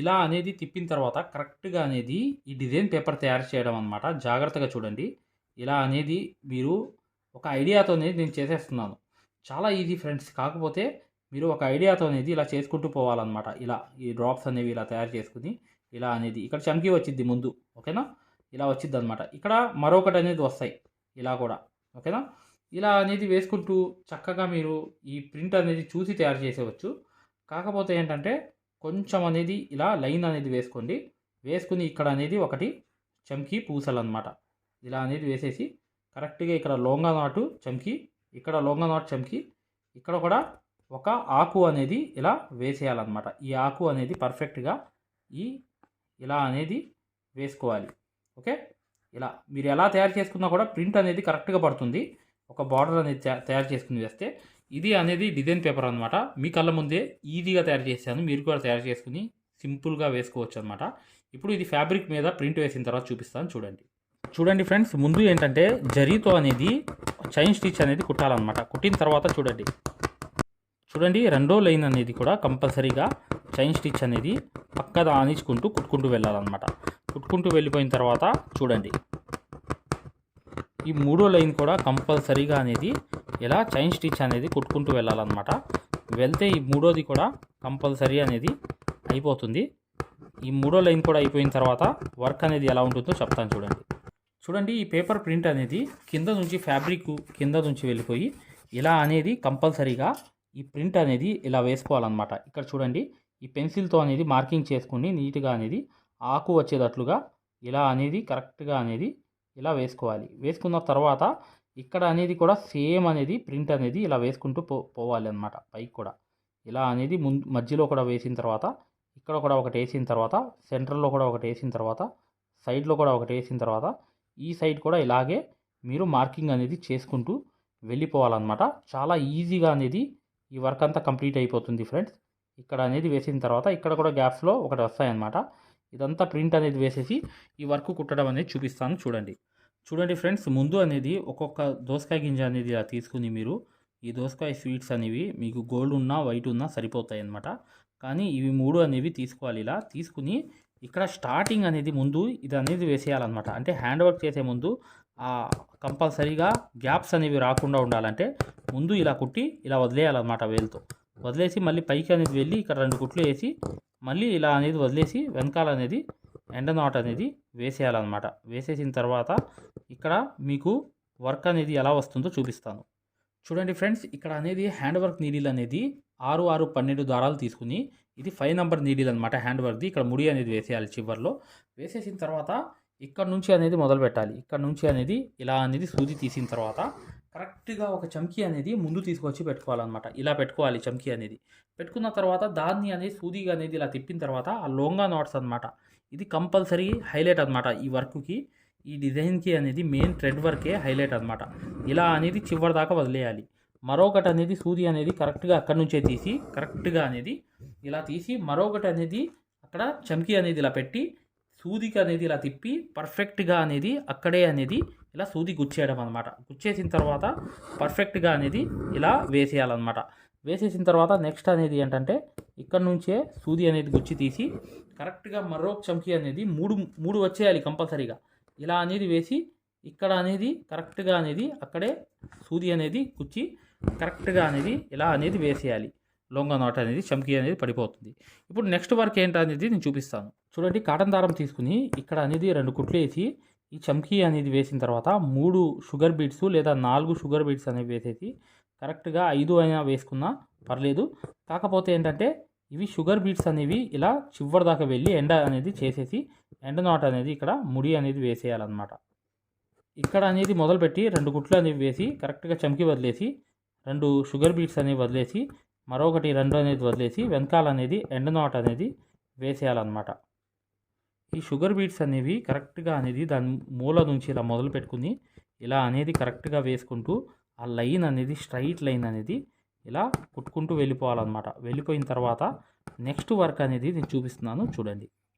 ఇలా అనేది తిప్పిన తర్వాత కరెక్ట్గా అనేది ఈ డిజైన్ పేపర్ తయారు చేయడం అనమాట జాగ్రత్తగా చూడండి. ఇలా అనేది మీరు ఒక ఐడియాతో అనేది నేను చేసేస్తున్నాను. చాలా ఈజీ ఫ్రెండ్స్. కాకపోతే మీరు ఒక ఐడియాతో అనేది ఇలా చేసుకుంటూ పోవాలన్నమాట. ఇలా ఈ డ్రాప్స్ అనేవి ఇలా తయారు చేసుకుని ఇలా అనేది ఇక్కడ చమ్కీ వచ్చింది ముందు. ఓకేనా? ఇలా వచ్చింది అనమాట ఇక్కడ మరొకటి అనేది వస్తాయి. ఇలా కూడా. ఓకేనా? ఇలా అనేది వేసుకుంటూ చక్కగా మీరు ఈ ప్రింట్ అనేది చూసి తయారు చేసేవచ్చు. కాకపోతే ఏంటంటే కొంచెం అనేది ఇలా లైన్ అనేది వేసుకోండి. వేసుకుని ఇక్కడ అనేది ఒకటి చమ్కి పూసలు అనమాట ఇలా అనేది వేసేసి కరెక్ట్గా ఇక్కడ లోంగా నాటు చమ్కీ ఇక్కడ లోంగా నాటు చమ్కీ ఇక్కడ కూడా ఒక ఆకు అనేది ఇలా వేసేయాలన్నమాట. ఈ ఆకు అనేది పర్ఫెక్ట్గా ఈ ఇలా అనేది వేసుకోవాలి. ఓకే? ఇలా మీరు ఎలా తయారు చేసుకున్నా కూడా ప్రింట్ అనేది కరెక్ట్గా పడుతుంది. ఒక బార్డర్ అనేది తయారు చేసుకుని వేస్తే ఇది అనేది డిజైన్ పేపర్ అనమాట మీ కళ్ళ ముందే ఈజీగా తయారు చేశాను. మీరు కూడా తయారు చేసుకుని సింపుల్గా వేసుకోవచ్చు అనమాట ఇప్పుడు ఇది ఫ్యాబ్రిక్ మీద ప్రింట్ వేసిన తర్వాత చూపిస్తాను. చూడండి. చూడండి ఫ్రెండ్స్ ముందు ఏంటంటే జరీతో అనేది చైన్ స్టిచ్ అనేది కుట్టాలన్నమాట. కుట్టిన తర్వాత చూడండి. చూడండి రెండో లైన్ అనేది కూడా కంపల్సరీగా చైన్ స్టిచ్ అనేది పక్కన ఆనించుకుంటూ కుట్టుకుంటూ వెళ్ళాలన్నమాట. కుట్టుకుంటూ వెళ్ళిపోయిన తర్వాత చూడండి. ఈ మూడో లైన్ కూడా కంపల్సరీగా అనేది ఇలా చైన్ స్టిచ్ అనేది కుట్టుకుంటూ వెళ్ళాలన్నమాట. వెళ్తే ఈ మూడోది కూడా కంపల్సరీ అనేది అయిపోతుంది. ఈ మూడో లైన్ కూడా అయిపోయిన తర్వాత వర్క్ అనేది ఎలా ఉంటుందో చెప్తాను చూడండి. చూడండి ఈ పేపర్ ప్రింట్ అనేది కింద నుంచి ఫ్యాబ్రిక్ కింద నుంచి వెళ్ళిపోయి ఇలా అనేది కంపల్సరీగా ఈ ప్రింట్ అనేది ఇలా వేసుకోవాలన్నమాట. ఇక్కడ చూడండి ఈ పెన్సిల్తో అనేది మార్కింగ్ చేసుకుని నీట్గా అనేది ఆకు వచ్చేటట్లుగా ఇలా అనేది కరెక్ట్గా అనేది ఇలా వేసుకోవాలి. వేసుకున్న తర్వాత ఇక్కడ అనేది కూడా సేమ్ అనేది ప్రింట్ అనేది ఇలా వేసుకుంటూ పో పోవాలి అనమాట పైకి కూడా. ఇలా అనేది ముందు మధ్యలో కూడా వేసిన తర్వాత ఇక్కడ కూడా ఒకటి వేసిన తర్వాత సెంటర్లో కూడా ఒకటి వేసిన తర్వాత సైడ్లో కూడా ఒకటి వేసిన తర్వాత ఈ సైడ్ కూడా ఇలాగే మీరు మార్కింగ్ అనేది చేసుకుంటూ వెళ్ళిపోవాలన్నమాట. చాలా ఈజీగా అనేది ఈ వర్క్ అంతా కంప్లీట్ అయిపోతుంది ఫ్రెండ్స్. ఇక్కడ అనేది వేసిన తర్వాత ఇక్కడ కూడా గ్యాప్స్లో ఒకటి వస్తాయన్నమాట. ఇదంతా ప్రింట్ అనేది వేసేసి ఈ వర్క్ కుట్టడం అనేది చూపిస్తాను చూడండి. చూడండి ఫ్రెండ్స్ ముందు అనేది ఒక్కొక్క దోసకాయ గింజ అనేది ఇలా తీసుకుని మీరు ఈ దోసకాయ స్వీట్స్ అనేవి మీకు గోల్డ్ ఉన్నా వైట్ ఉన్నా సరిపోతాయి అన్నమాట. కానీ ఇవి మూడు అనేవి తీసుకోవాలి ఇలా. తీసుకుని ఇక్కడ స్టార్టింగ్ అనేది ముందు ఇది అనేది వేసేయాలన్నమాట. అంటే హ్యాండ్ వర్క్ చేసే ముందు కంపల్సరీగా గ్యాప్స్ అనేవి రాకుండా ఉండాలంటే ముందు ఇలా కుట్టి ఇలా వదిలేయాలన్నమాట వేలుతో. వదిలేసి మళ్ళీ పైకి అనేది వెళ్ళి ఇక్కడ రెండు కుట్లు వేసి మళ్ళీ ఇలా అనేది వదిలేసి వెనకాల అనేది ఎండ నాట్ అనేది వేసేయాలన్నమాట. వేసేసిన తర్వాత ఇక్కడ మీకు వర్క్ అనేది ఎలా వస్తుందో చూపిస్తాను. చూడండి ఫ్రెండ్స్ ఇక్కడ అనేది హ్యాండ్ వర్క్ నీడిల్ అనేది ఆరు ఆరు పన్నెండు దారాలు తీసుకుని ఇది ఫైవ్ నెంబర్ నీడిల్ అనమాట హ్యాండ్ వర్క్ది ఇక్కడ ముడి అనేది వేసేయాలి చివర్లో. వేసేసిన తర్వాత ఇక్కడ నుంచి అనేది మొదలు పెట్టాలి. ఇక్కడ నుంచి అనేది ఇలా అనేది సూది తీసిన తర్వాత కరెక్ట్గా ఒక చమ్కీ అనేది ముందు తీసుకొచ్చి పెట్టుకోవాలన్నమాట. ఇలా పెట్టుకోవాలి చమ్కీ అనేది. పెట్టుకున్న తర్వాత దాన్ని అనేది సూదిగా అనేది ఇలా తిప్పిన తర్వాత ఆ లోంగా నాట్స్ అనమాట ఇది కంపల్సరీ హైలైట్ అనమాట ఈ వర్క్కి. ఈ డిజైన్కి అనేది మెయిన్ థ్రెడ్ వర్కే హైలైట్ అనమాట ఇలా అనేది చివరి దాకా వదిలేయాలి. మరొకటి అనేది సూది అనేది కరెక్ట్గా అక్కడి నుంచే తీసి కరెక్ట్గా అనేది ఇలా తీసి మరొకటి అనేది అక్కడ చమ్కీ అనేది ఇలా పెట్టి సూదికి అనేది ఇలా తిప్పి పర్ఫెక్ట్గా అనేది అక్కడే అనేది ఇలా సూది గుచ్చేయడం అనమాట గుచ్చేసిన తర్వాత పర్ఫెక్ట్గా అనేది ఇలా వేసేయాలన్నమాట. వేసేసిన తర్వాత నెక్స్ట్ అనేది ఏంటంటే ఇక్కడ నుంచే సూది అనేది గుచ్చి తీసి కరెక్ట్గా మరో చమ్కీ అనేది మూడు మూడు వచ్చేయాలి కంపల్సరీగా. ఇలా అనేది వేసి ఇక్కడ అనేది కరెక్ట్గా అనేది అక్కడే సూది అనేది కుచ్చి కరెక్ట్గా అనేది ఇలా అనేది వేసేయాలి. లొంగ నాట్ అనేది చమ్కీ అనేది పడిపోతుంది. ఇప్పుడు నెక్స్ట్ వర్క్ ఏంటనేది నేను చూపిస్తాను. చూడండి కాటన్ దారం తీసుకుని ఇక్కడ అనేది రెండు కుట్లు వేసి ఈ చమ్కీ అనేది వేసిన తర్వాత మూడు షుగర్ బీట్స్ లేదా నాలుగు షుగర్ బీట్స్ అనేవి వేసేసి కరెక్ట్గా ఐదు అయినా వేసుకున్నా పర్లేదు. కాకపోతే ఏంటంటే ఇవి షుగర్ బీట్స్ అనేవి ఇలా చివరి దాకా వెళ్ళి ఎండ అనేది చేసేసి ఎండ నాట్ అనేది ఇక్కడ ముడి అనేది వేసేయాలన్నమాట. ఇక్కడ అనేది మొదలుపెట్టి రెండు గుట్లు అనేవి వేసి కరెక్ట్గా చమ్కి వదిలేసి రెండు షుగర్ బీట్స్ అనేవి వదిలేసి మరొకటి రెండు అనేది వదిలేసి వెనకాల అనేది ఎండ నాట్ అనేది వేసేయాలన్నమాట. ఈ షుగర్ బీట్స్ అనేవి కరెక్ట్గా అనేది దాని మూల నుంచి ఇలా మొదలు పెట్టుకుని ఇలా అనేది కరెక్ట్గా వేసుకుంటూ ఆ లైన్ అనేది స్ట్రైట్ లైన్ అనేది ఇలా కుట్టుకుంటూ వెళ్ళిపోవాలన్నమాట. వెళ్ళిపోయిన తర్వాత నెక్స్ట్ వర్క్ అనేది నేను చూపిస్తున్నాను. చూడండి.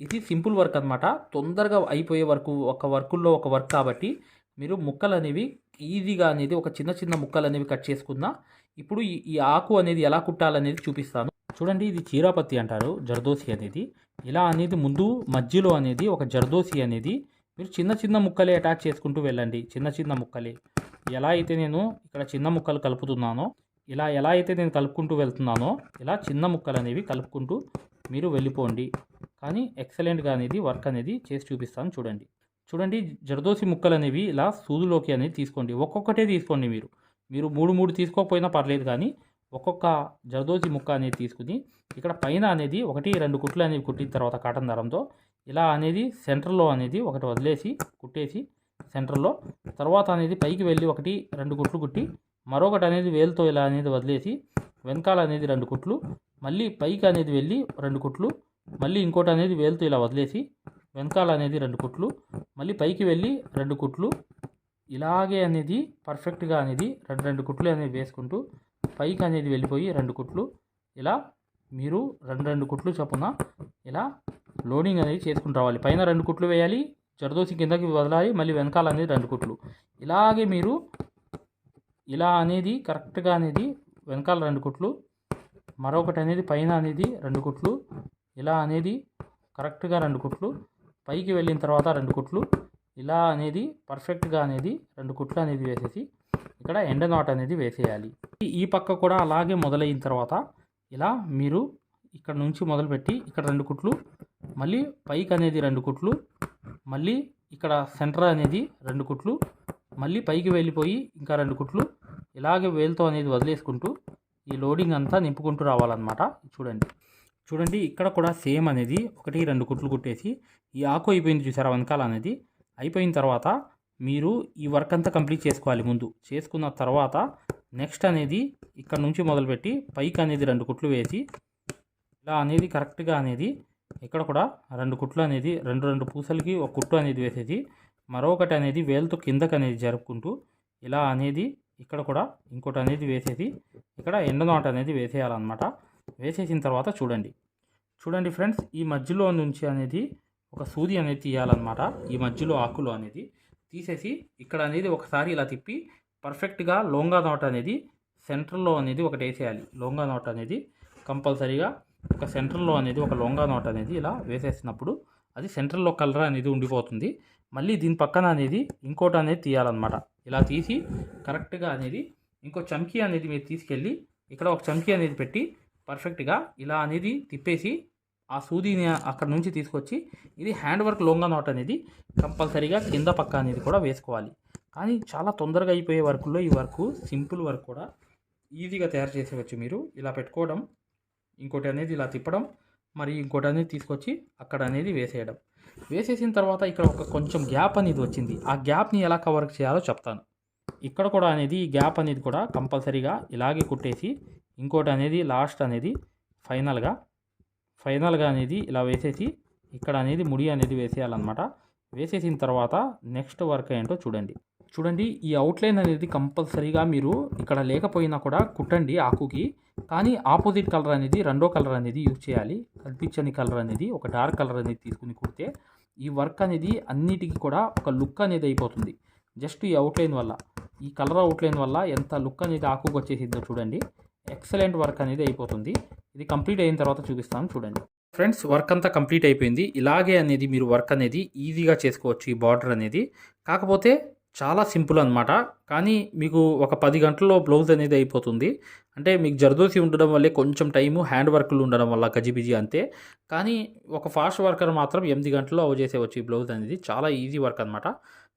ఇది సింపుల్ వర్క్ అనమాట తొందరగా అయిపోయే వరకు ఒక వర్కుల్లో ఒక వర్క్ కాబట్టి మీరు ముక్కలు అనేవి ఈజీగా అనేది ఒక చిన్న చిన్న ముక్కలు అనేవి కట్ చేసుకున్నా ఇప్పుడు ఈ ఈ ఆకు అనేది ఎలా కుట్టాలనేది చూపిస్తాను. చూడండి ఇది చీరాపత్తి అంటారు జర్దోసి అనేది. ఇలా అనేది ముందు మధ్యలో అనేది ఒక జర్దోసి అనేది మీరు చిన్న చిన్న ముక్కలే అటాచ్ చేసుకుంటూ వెళ్ళండి. చిన్న చిన్న ముక్కలే. ఎలా అయితే నేను ఇక్కడ చిన్న ముక్కలు కలుపుతున్నానో ఇలా ఎలా అయితే నేను కలుపుకుంటూ వెళ్తున్నానో ఇలా చిన్న ముక్కలు అనేవి కలుపుకుంటూ మీరు వెళ్ళిపోండి. కానీ ఎక్సలెంట్గా అనేది వర్క్ అనేది చేసి చూపిస్తాను చూడండి. చూడండి జరదోసి ముక్కలు అనేవి ఇలా సూదులోకి అనేది తీసుకోండి. ఒక్కొక్కటే తీసుకోండి మీరు. మీరు మూడు మూడు తీసుకోకపోయినా పర్లేదు కానీ ఒక్కొక్క జరదోసి ముక్క అనేది తీసుకుని ఇక్కడ పైన అనేది ఒకటి రెండు కుట్లు అనేవి కుట్టిన తర్వాత కాటన్ దారంతో ఇలా అనేది సెంటర్లో అనేది ఒకటి వదిలేసి కుట్టేసి సెంటర్లో తర్వాత అనేది పైకి వెళ్ళి ఒకటి రెండు కుట్లు కుట్టి మరొకటి అనేది వేలుతో ఇలా అనేది వదిలేసి వెనకాల అనేది రెండు కుట్లు మళ్ళీ పైకి అనేది వెళ్ళి రెండు కుట్లు మళ్ళీ ఇంకోటి అనేది వేలుతో ఇలా వదిలేసి వెనకాల అనేది రెండు కుట్లు మళ్ళీ పైకి వెళ్ళి రెండు కుట్లు ఇలాగే అనేది పర్ఫెక్ట్గా అనేది రెండు రెండు కుట్లు అనేది వేసుకుంటూ పైకి అనేది వెళ్ళిపోయి రెండు కుట్లు ఇలా మీరు రెండు రెండు కుట్లు చొప్పున ఇలా లోడింగ్ అనేది చేసుకుని రావాలి. పైన రెండు కుట్లు వేయాలి జరదోసి కిందకి వదలాలి మళ్ళీ వెనకాల అనేది రెండు కుట్లు. ఇలాగే మీరు ఇలా అనేది కరెక్ట్గా అనేది వెనకాల రెండు కుట్లు మరొకటి అనేది పైన అనేది రెండు కుట్లు ఇలా అనేది కరెక్ట్గా రెండు కుట్లు పైకి వెళ్ళిన తర్వాత రెండు కుట్లు ఇలా అనేది పర్ఫెక్ట్గా అనేది రెండు కుట్లు అనేది వేసేసి ఇక్కడ ఎండ నాట్ అనేది వేసేయాలి. ఈ- ఈ పక్క కూడా అలాగే మొదలైన తర్వాత ఇలా మీరు ఇక్కడ నుంచి మొదలుపెట్టి ఇక్కడ రెండు కుట్లు మళ్ళీ పైకి అనేది రెండు కుట్లు మళ్ళీ ఇక్కడ సెంటర్ అనేది రెండు కుట్లు మళ్ళీ పైకి వెళ్ళిపోయి ఇంకా రెండు కుట్లు ఇలాగే వేలుతో అనేది వదిలేసుకుంటూ ఈ లోడింగ్ అంతా నింపుకుంటూ రావాలన్నమాట. చూడండి. చూడండి ఇక్కడ కూడా సేమ్ అనేది ఒకటి రెండు కుట్లు కుట్టేసి ఈ ఆకు అయిపోయింది చూసారా వెనకాల అనేది? అయిపోయిన తర్వాత మీరు ఈ వర్క్ అంతా కంప్లీట్ చేసుకోవాలి ముందు. చేసుకున్న తర్వాత నెక్స్ట్ అనేది ఇక్కడ నుంచి మొదలుపెట్టి పైకి అనేది రెండు కుట్లు వేసి ఇలా అనేది కరెక్ట్గా అనేది ఇక్కడ కూడా రెండు కుట్లు అనేది రెండు రెండు పూసలకి ఒక కుట్టు అనేది వేసేసి మరొకటి అనేది వేలుతో కిందకి అనేది జరుపుకుంటూ ఇలా అనేది ఇక్కడ కూడా ఇంకోటి అనేది వేసేసి ఇక్కడ ఎండ నాట్ అనేది వేసేయాలన్నమాట. వేసేసిన తర్వాత చూడండి. చూడండి ఫ్రెండ్స్ ఈ మధ్యలో నుంచి అనేది ఒక సూది అనేది తీయాలన్నమాట. ఈ మధ్యలో ఆకులు అనేది తీసేసి ఇక్కడ అనేది ఒకసారి ఇలా తిప్పి పర్ఫెక్ట్గా లోంగా నాట్ అనేది సెంటర్లో అనేది ఒకటి వేసేయాలి. లోంగా నాట్ అనేది కంపల్సరీగా ఒక సెంటర్లో అనేది ఒక లోంగా నాట్ అనేది ఇలా వేసేసినప్పుడు అది సెంటర్లో కలర్ అనేది ఉండిపోతుంది. మళ్ళీ దీని పక్కన అనేది ఇంకోటి అనేది తీయాలన్నమాట. ఇలా తీసి కరెక్ట్గా అనేది ఇంకో చమ్కీ అనేది మీరు తీసుకెళ్ళి ఇక్కడ ఒక చమ్కీ అనేది పెట్టి పర్ఫెక్ట్గా ఇలా అనేది తిప్పేసి ఆ సూదిని అక్కడ నుంచి తీసుకొచ్చి ఇది హ్యాండ్ వర్క్ లోంగా నాట్ అనేది కంపల్సరీగా కింద పక్క అనేది కూడా వేసుకోవాలి. కానీ చాలా తొందరగా అయిపోయే వర్కుల్లో ఈ వర్క్ సింపుల్ వర్క్ కూడా ఈజీగా తయారు చేసేవచ్చు మీరు. ఇలా పెట్టుకోవడం ఇంకోటి అనేది ఇలా తిప్పడం మరి ఇంకోటి అనేది తీసుకొచ్చి అక్కడ అనేది వేసేయడం. వేసేసిన తర్వాత ఇక్కడ ఒక కొంచెం గ్యాప్ అనేది వచ్చింది. ఆ గ్యాప్ని ఎలా కవర్ చేయాలో చెప్తాను. ఇక్కడ కూడా అనేది ఈ గ్యాప్ అనేది కూడా కంపల్సరీగా ఇలాగే కుట్టేసి ఇంకోటి అనేది లాస్ట్ అనేది ఫైనల్గా ఫైనల్గా అనేది ఇలా వేసేసి ఇక్కడ అనేది ముడి అనేది వేసేయాలన్నమాట. వేసేసిన తర్వాత నెక్స్ట్ వర్క్ ఏంటో చూడండి. చూడండి ఈ అవుట్లైన్ అనేది కంపల్సరీగా మీరు ఇక్కడ లేకపోయినా కూడా కుట్టండి ఆకుకి. కానీ ఆపోజిట్ కలర్ అనేది రెండో కలర్ అనేది యూజ్ చేయాలి. కనిపించని కలర్ అనేది ఒక డార్క్ కలర్ అనేది తీసుకుని కుడితే ఈ వర్క్ అనేది అన్నిటికీ కూడా ఒక లుక్ అనేది అయిపోతుంది. జస్ట్ ఈ అవుట్లైన్ వల్ల. ఈ కలర్ అవుట్లైన్ వల్ల ఎంత లుక్ అనేది ఆకుకు వచ్చేసిందో చూడండి. ఎక్సలెంట్ వర్క్ అనేది అయిపోతుంది. ఇది కంప్లీట్ అయిన తర్వాత చూపిస్తాను చూడండి. ఫ్రెండ్స్ వర్క్ అంతా కంప్లీట్ అయిపోయింది. ఇలాగే అనేది మీరు వర్క్ అనేది ఈజీగా చేసుకోవచ్చు ఈ బార్డర్ అనేది. కాకపోతే చాలా సింపుల్ అనమాట కానీ మీకు ఒక పది గంటల్లో బ్లౌజ్ అనేది అయిపోతుంది. అంటే మీకు జర్దోసి ఉండడం వల్లే కొంచెం టైము హ్యాండ్ వర్క్లు ఉండడం వల్ల గజిబిజి అంతే. కానీ ఒక ఫాస్ట్ వర్కర్ మాత్రం ఎనిమిది గంటల్లో అవ చేసేవచ్చు ఈ బ్లౌజ్ అనేది. చాలా ఈజీ వర్క్ అనమాట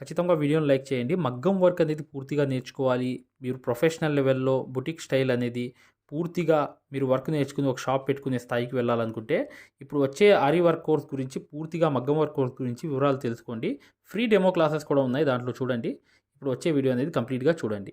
ఖచ్చితంగా వీడియోని లైక్ చేయండి. మగ్గం వర్క్ అనేది పూర్తిగా నేర్చుకోవాలి. మీరు ప్రొఫెషనల్ లెవెల్లో బుటిక్ స్టైల్ అనేది పూర్తిగా మీరు వర్క్ నేర్చుకుని ఒక షాప్ పెట్టుకునే స్థాయికి వెళ్ళాలనుకుంటే ఇప్పుడు వచ్చే ఆరి వర్క్ కోర్స్ గురించి పూర్తిగా మగ్గం వర్క్ కోర్స్ గురించి వివరాలు తెలుసుకోండి. ఫ్రీ డెమో క్లాసెస్ కూడా ఉన్నాయి దాంట్లో చూడండి. ఇప్పుడు వచ్చే వీడియో అనేది కంప్లీట్గా చూడండి.